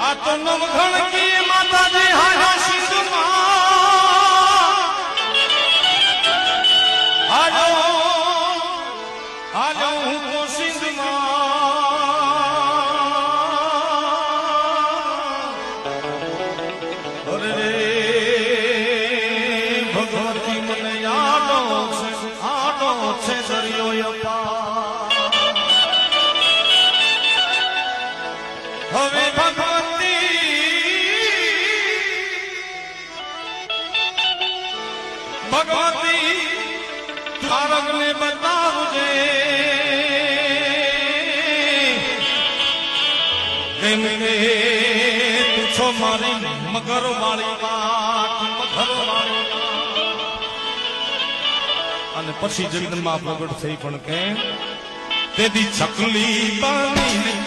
આ તો નવઘણ કી માતાજી હારા સિંધમાં હાલો હાલો, હું તો સિંધમાં અરે ભગવતી મને આડો છે આડો છે હવે ભગવતી ભગવતી તારકને બતાવજે કે તું છો મારી મગર વાળી વાત મગર વાળી. અને પછી જગદંબા પ્રગટ થઈ પણ કેમ તેથી ચકલી બની